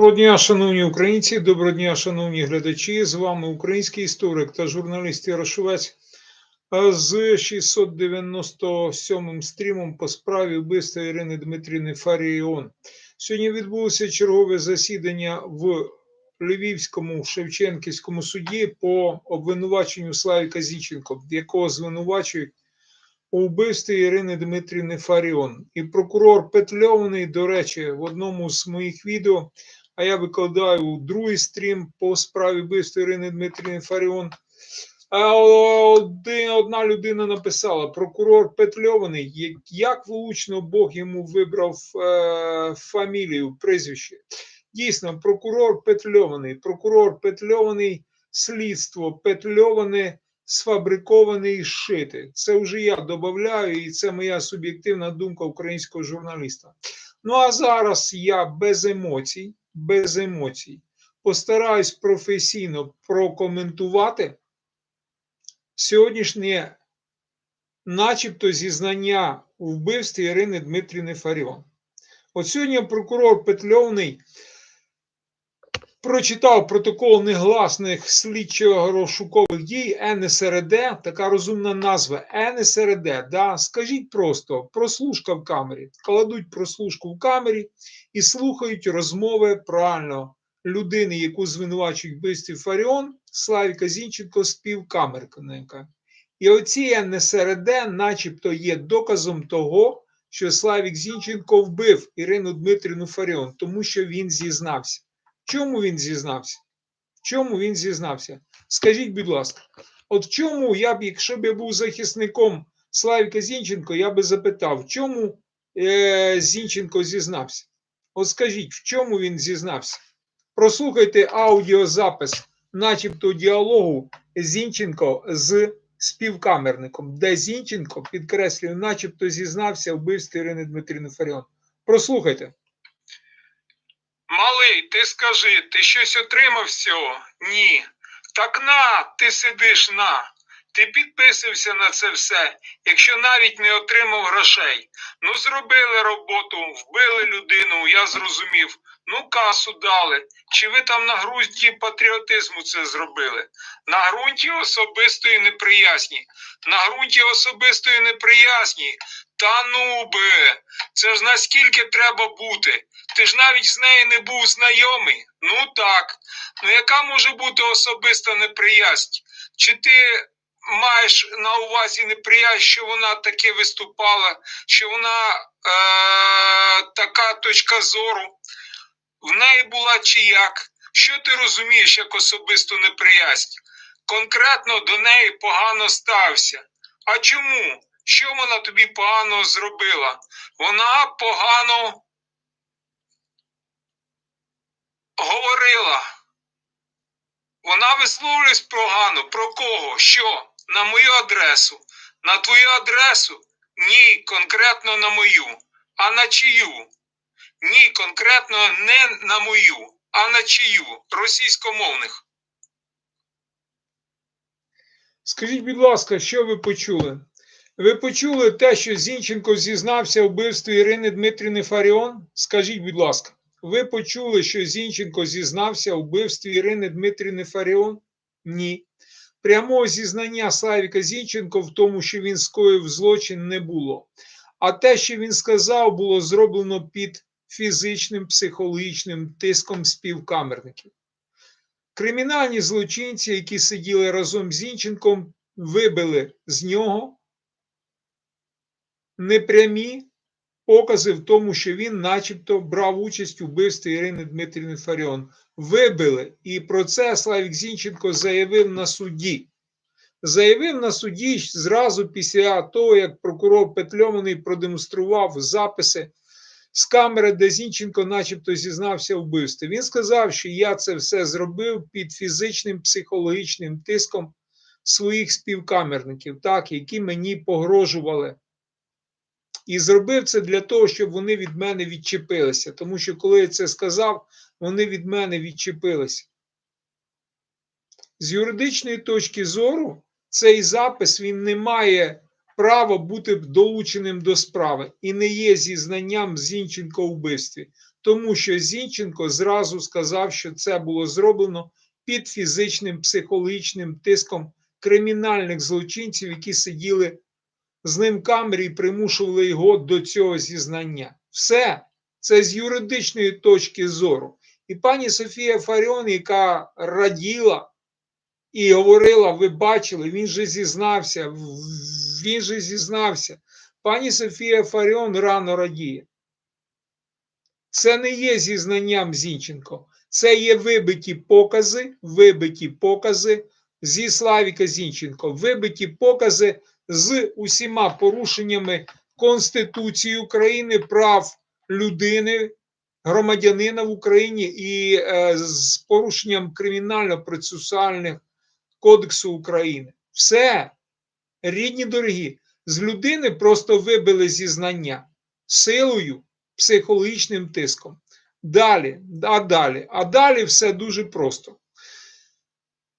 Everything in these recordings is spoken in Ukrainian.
Доброго дня, шановні українці, доброго дня, шановні глядачі. З вами український історик та журналіст Ярошовець з 697-м стрімом по справі вбивства Ірини Дмитрівни Фаріон. Сьогодні відбулося чергове засідання в Львівському Шевченківському суді по обвинуваченню Славіка Зіченко, якого звинувачують у вбивстві Ірини Дмитрівни Фаріон. І прокурор Петльований, до речі, в одному з моїх відео, а я викладаю другий стрім по справі вбивства Ірини Дмитрівни Фаріон. А одна людина написала: прокурор Петльований, як, як влучно Бог йому вибрав е, фамілію, прізвище. Дійсно, прокурор Петльований, прокурор Петльований, слідство Петльоване сфабрикований і шити. Це вже я додаю, і це моя суб'єктивна думка українського журналіста. Ну а зараз я без емоцій, без емоцій постараюсь професійно прокоментувати сьогоднішнє, начебто, зізнання у вбивстві Ірини Дмитрівни Фаріон. От сьогодні прокурор Петльовний прочитав протокол негласних слідчо-розшукових дій НСРД, така розумна назва НСРД. Да? Скажіть просто прослушка в камері, кладуть прослушку в камері і слухають розмови правильно людини, яку звинувачують вбивстві Фаріон, Славіка Зінченко, співкамерника. І оці НСРД, начебто, є доказом того, що Славік Зінченко вбив Ірину Дмитрівну Фаріон, тому що він зізнався. Чому він зізнався? В чому він зізнався? Скажіть, будь ласка, от чому я б, якщо б я був захисником Славіка Зінченко, я би запитав, в чому е, Зінченко зізнався? От скажіть, в чому він зізнався? Прослухайте аудіозапис, начебто діалогу Зінченко з співкамерником, де Зінченко, підкреслюю, начебто зізнався вбивстві Ірини Дмитрівни Фаріон. Прослухайте. Малий, ти скажи, ти щось отримав з цього? Ні. Так на, ти сидиш на. Ти підписався на це все, якщо навіть не отримав грошей. Ну, зробили роботу, вбили людину, я зрозумів. Ну, касу дали. Чи ви там на ґрунті патріотизму це зробили? На ґрунті особистої неприязні. На ґрунті особистої неприязні. Та ну би, це ж наскільки треба бути. Ти ж навіть з нею не був знайомий. Ну так. Ну яка може бути особиста неприязнь? Чи ти маєш на увазі неприязнь, що вона таки виступала, що вона е- така точка зору? В неї була чи як? Що ти розумієш як особисту неприязнь? Конкретно до неї погано стався. А чому? Що вона тобі погано зробила? Вона погано говорила. Вона висловлюється погано. Про кого? Що? На мою адресу. На твою адресу? Ні, конкретно на мою. А на чию? Ні, конкретно не на мою, а на чию? Російськомовних. Скажіть, будь ласка, що ви почули? Ви почули те, що Зінченко зізнався в вбивстві Ірини Дмитрівни Фаріон? Скажіть, будь ласка, ви почули, що Зінченко зізнався у вбивстві Ірини Дмитрівни Фаріон? Ні. Прямого зізнання Славіка Зінченко в тому, що він скоїв злочин, не було. А те, що він сказав, було зроблено під фізичним психологічним тиском співкамерників. Кримінальні злочинці, які сиділи разом з Зінченком, вибили з нього непрямі покази в тому, що він, начебто, брав участь у вбивстві Ірини Дмитрівни Фаріон. Вибили. І про це Славік Зінченко заявив на суді. Заявив на суді зразу після того, як прокурор Петльований продемонстрував записи з камери, де Зінченко, начебто, зізнався в вбивстві. Він сказав, що я це все зробив під фізичним психологічним тиском своїх співкамерників, так, які мені погрожували. І зробив це для того, щоб вони від мене відчепилися. Тому що, коли я це сказав, вони від мене відчепилися. З юридичної точки зору, цей запис він не має право бути долученим до справи і не є зізнанням Зінченко у вбивстві, тому що Зінченко зразу сказав, що це було зроблено під фізичним психологічним тиском кримінальних злочинців, які сиділи з ним і примушували його до цього зізнання. Все це з юридичної точки зору. І пані Софія Фаріон, яка раділа і говорила: ви бачили, він же зізнався, він же зізнався. Пані Софія Фаріон рано радіє. Це не є зізнанням Зінченко. Це є вибиті покази, вибиті покази зі Славіка Зінченко, вибиті покази з усіма порушеннями Конституції України, прав людини, громадянина в Україні і е, з порушенням кримінально-процесуальних кодексу України. Все, рідні дорогі, з людини просто вибили зізнання силою, психологічним тиском. Далі, а далі, а далі все дуже просто.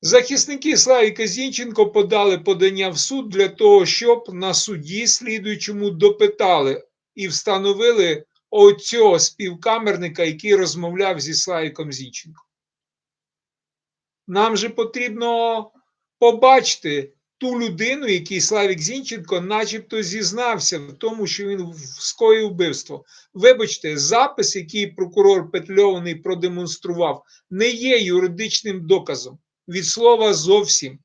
Захисники Славіка Зінченко подали подання в суд для того, щоб на суді слідуючому допитали і встановили оцього співкамерника, який розмовляв зі Славіком Зінченко. Нам же потрібно побачити ту людину, який Славік Зінченко, начебто, зізнався в тому, що він скоїв вбивство. Вибачте, запис, який прокурор Петльований продемонстрував, не є юридичним доказом від слова зовсім.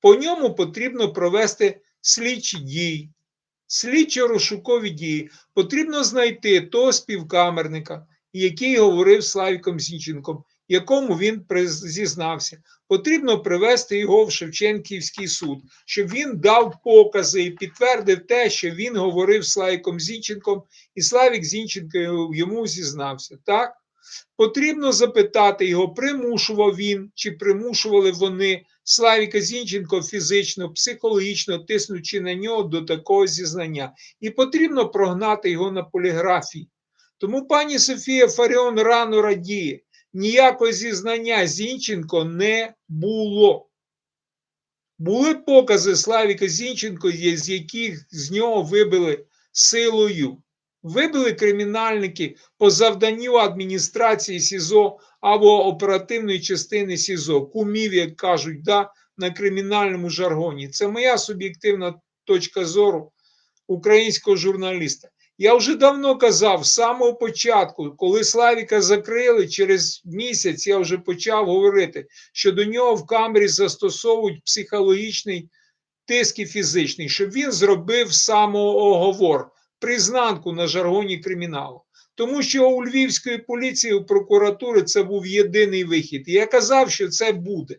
По ньому потрібно провести слідчі дії, слідчо-розшукові дії. Потрібно знайти того співкамерника, який говорив Славіком Зінченком, якому він зізнався. Потрібно привести його в Шевченківський суд, щоб він дав покази і підтвердив те, що він говорив Славіком Зінченком, і Славік Зінченко йому зізнався. Так? Потрібно запитати його, примушував він чи примушували вони Славіка Зінченко фізично, психологічно тиснучи на нього до такого зізнання. І потрібно прогнати його на поліграфії. Тому пані Софія Фаріон рано радіє. Ніякого зізнання Зінченко не було. Були покази Славіка Зінченко, з яких з нього вибили силою. Вибили кримінальники по завданню адміністрації СІЗО або оперативної частини СІЗО, кумів, як кажуть, да, на кримінальному жаргоні. Це моя суб'єктивна точка зору українського журналіста. Я вже давно казав, з самого початку, коли Славіка закрили, через місяць я вже почав говорити, що до нього в камері застосовують психологічний тиск і фізичний, щоб він зробив самооговор, признанку на жаргоні криміналу. Тому що у Львівської поліції, у прокуратури це був єдиний вихід. Я казав, що це буде.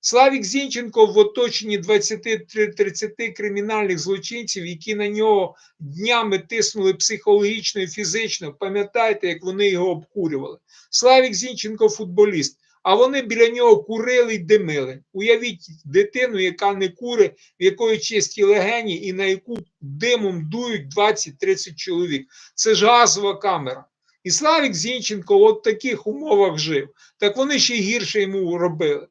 Славік Зінченко в оточенні 20-30 кримінальних злочинців, які на нього днями тиснули психологічно і фізично. Пам'ятаєте, як вони його обкурювали? Славік Зінченко футболіст, а вони біля нього курили й димили. Уявіть дитину, яка не кури, в якої чисті легені, і на яку димом дують 20-30 чоловік. Це ж газова камера. І Славік Зінченко от в таких умовах жив. Так вони ще гірше йому робили.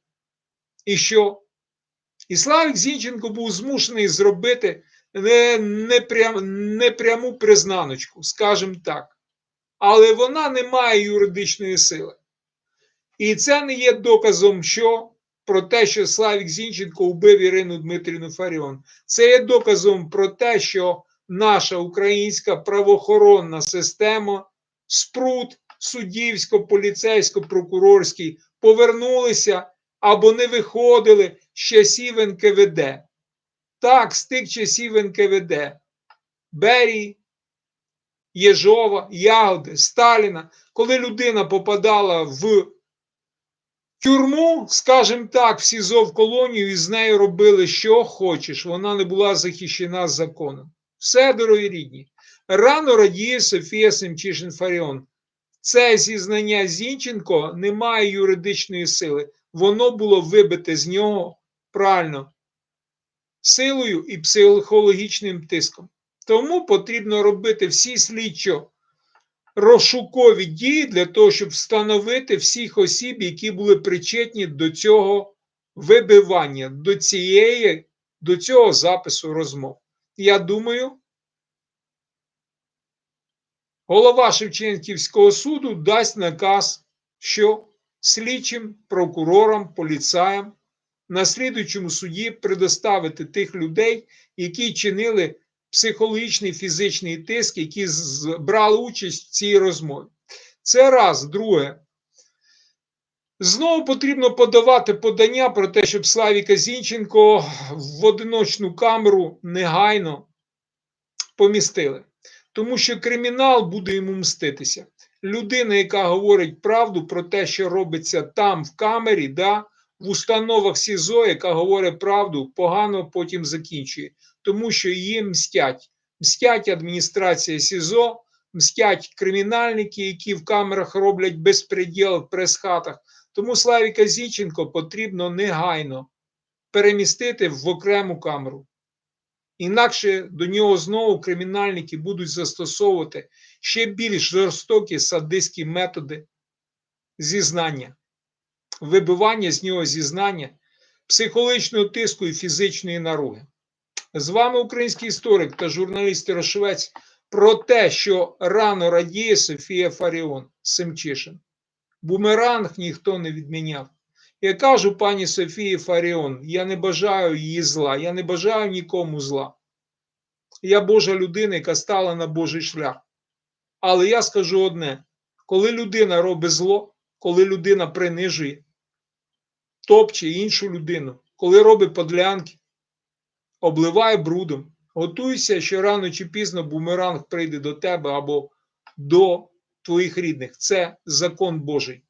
І що? І Славік Зінченко був змушений зробити не, не, прям, не признаночку, скажімо так. Але вона не має юридичної сили. І це не є доказом, що про те, що Славік Зінченко вбив Ірину Дмитрівну Фаріон. Це є доказом про те, що наша українська правоохоронна система, спрут суддівсько-поліцейсько-прокурорський повернулися або не виходили з часів НКВД. Так, з тих часів НКВД. Берії, Єжова, Ягоди, Сталіна, коли людина попадала в тюрму, скажімо так, СІЗО в колонію, і з нею робили, що хочеш. Вона не була захищена законом. Все, дорогі рідні. Рано радіє Софія Семчишин Фаріон. Це зізнання Зінченко не має юридичної сили. Воно було вибите з нього правильно силою і психологічним тиском. Тому потрібно робити всі слідчо розшукові дії для того, щоб встановити всіх осіб, які були причетні до цього вибивання, до цієї, до цього запису розмов. я думаю, голова Шевченківського суду дасть наказ, що слідчим, прокурорам, поліцаям на слідуючому суді предоставити тих людей, які чинили психологічний фізичний тиск, які брали участь в цій розмові. Це раз. Друге. Знову потрібно подавати подання про те, щоб Славіка Зінченко в одиночну камеру негайно помістили. Тому що кримінал буде йому мститися. Людина, яка говорить правду про те, що робиться там, в камері, да, в установах СІЗО, яка говорить правду, погано потім закінчує, тому що її мстять. Мстять адміністрація СІЗО, мстять кримінальники, які в камерах роблять безпреділ в прес-хатах. Тому Славіка Зінченко потрібно негайно перемістити в окрему камеру. Інакше до нього знову кримінальники будуть застосовувати ще більш жорстокі садистські методи зізнання, вибивання з нього зізнання, психологічного тиску і фізичної наруги. З вами український історик та журналіст Рошвець про те, що рано радіє Софія Фаріон Семчишин. Бумеранг ніхто не відміняв. Я кажу пані Софії Фаріон, я не бажаю її зла, я не бажаю нікому зла. Я Божа людина, яка стала на Божий шлях. Але я скажу одне: коли людина робить зло, коли людина принижує, топче іншу людину, коли робить подлянки, обливає брудом, готуйся, що рано чи пізно бумеранг прийде до тебе або до твоїх рідних. Це закон Божий.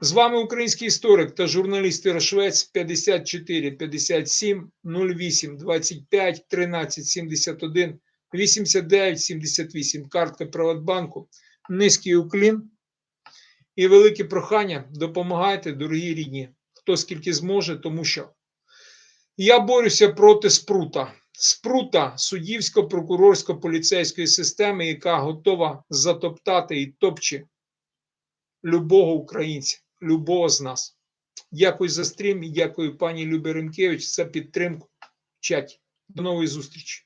З вами український історик та журналіст Ірошвець 54 57 08 25 13 71 89 78. Картка Приватбанку. Низький уклін і велике прохання. Допомагайте, дорогі рідні, хто скільки зможе, тому що я борюся проти спрута. Спрута суддівсько-прокурорсько-поліцейської системи, яка готова затоптати і топче любого українця, любого з нас. Дякую за стрім і дякую пані Любі за підтримку в чаті. До нової зустрічі.